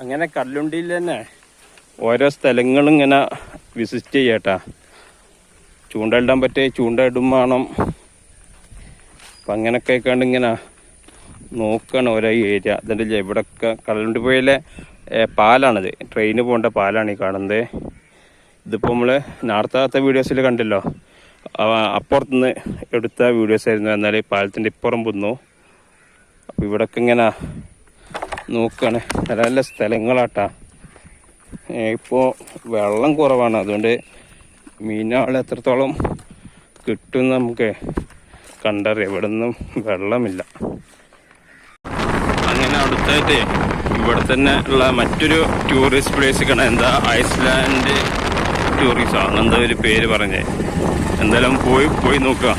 അങ്ങനെ കല്ലുണ്ടിയിൽ തന്നെ ഓരോ സ്ഥലങ്ങളും ഇങ്ങനെ വിസിറ്റ് ചെയ്യട്ടാ. ചൂണ്ടയിടാൻ പറ്റിയ ചൂണ്ടയിടും വേണം. അപ്പം അങ്ങനെയൊക്കെ കണ്ട് ഇങ്ങനെ നോക്കുകയാണ് ഓരോ ഏരിയ അതിന്റെ ഇവിടെയൊക്കെ കല്ലുണ്ടി പോയാലേ പാലാണിത്. ട്രെയിന് പോകേണ്ട പാലാണ് ഈ കാണുന്നത്. ഇതിപ്പോൾ നമ്മൾ നേരത്തെ വീഡിയോസിൽ കണ്ടല്ലോ. അപ്പുറത്തുനിന്ന് എടുത്ത വീഡിയോസ് ആയിരുന്നു എന്നാൽ പാലത്തിന്റെ ഇപ്പുറം പുന്നു അപ്പോൾ ഇവിടൊക്കെ ഇങ്ങനെ നോക്കുകയാണ് നല്ല നല്ല സ്ഥലങ്ങളാട്ടാ ഇപ്പോൾ വെള്ളം കുറവാണ്. അതുകൊണ്ട് മീനുകൾ എത്രത്തോളം കിട്ടും നമുക്ക് കണ്ടറിയാം. ഇവിടെ നിന്നും വെള്ളമില്ല. അങ്ങനെ അടുത്തായിട്ട് ഇവിടെ തന്നെ ഉള്ള മറ്റൊരു ടൂറിസ്റ്റ് പ്ലേസ് കാണാം എന്താ? ഐസ്ലാൻഡ് ടൂറിസം എന്താ ഒരു പേര് പറഞ്ഞേ? എന്തായാലും പോയി പോയി നോക്കുക.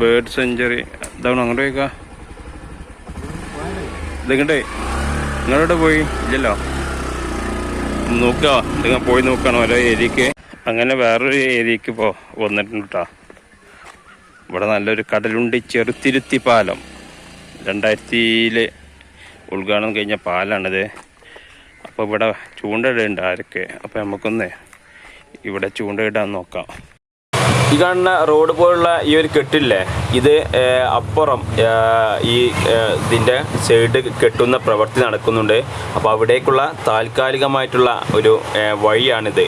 ബേർഡ് സെഞ്ചുറി ഇതാണ് അങ്ങോട്ട് പോയിക്കാ ഇതെങ്ങട്ടെ നിങ്ങളവിടെ പോയി ഇല്ലല്ലോ നോക്കുക നിങ്ങൾ പോയി നോക്കണം ഓരോ ഏരിയക്ക് അങ്ങനെ വേറൊരു ഏരിയക്ക് ഇപ്പോൾ വന്നിട്ടുണ്ട് കേട്ടോ ഇവിടെ നല്ലൊരു കടലുണ്ടി ചെറുത്തിരുത്തി പാലം രണ്ടായിരത്തിയിലെ ഉദ്ഘാടനം കഴിഞ്ഞ പാലാണിത് അപ്പോൾ ഇവിടെ ചൂണ്ടയിടുന്നുണ്ട് ആരൊക്കെ അപ്പോൾ നമുക്കൊന്ന് ഇവിടെ ചൂണ്ടയിടാൻ നോക്കാം. ഈ കാണുന്ന റോഡ് പോലുള്ള ഈ ഒരു കെട്ടില്ലേ ഇത് അപ്പുറം ഈ ഇതിന്റെ സൈഡ് കെട്ടുന്ന പ്രവൃത്തി നടക്കുന്നുണ്ട്. അപ്പോൾ അവിടേക്കുള്ള താൽക്കാലികമായിട്ടുള്ള ഒരു വഴിയാണിത്.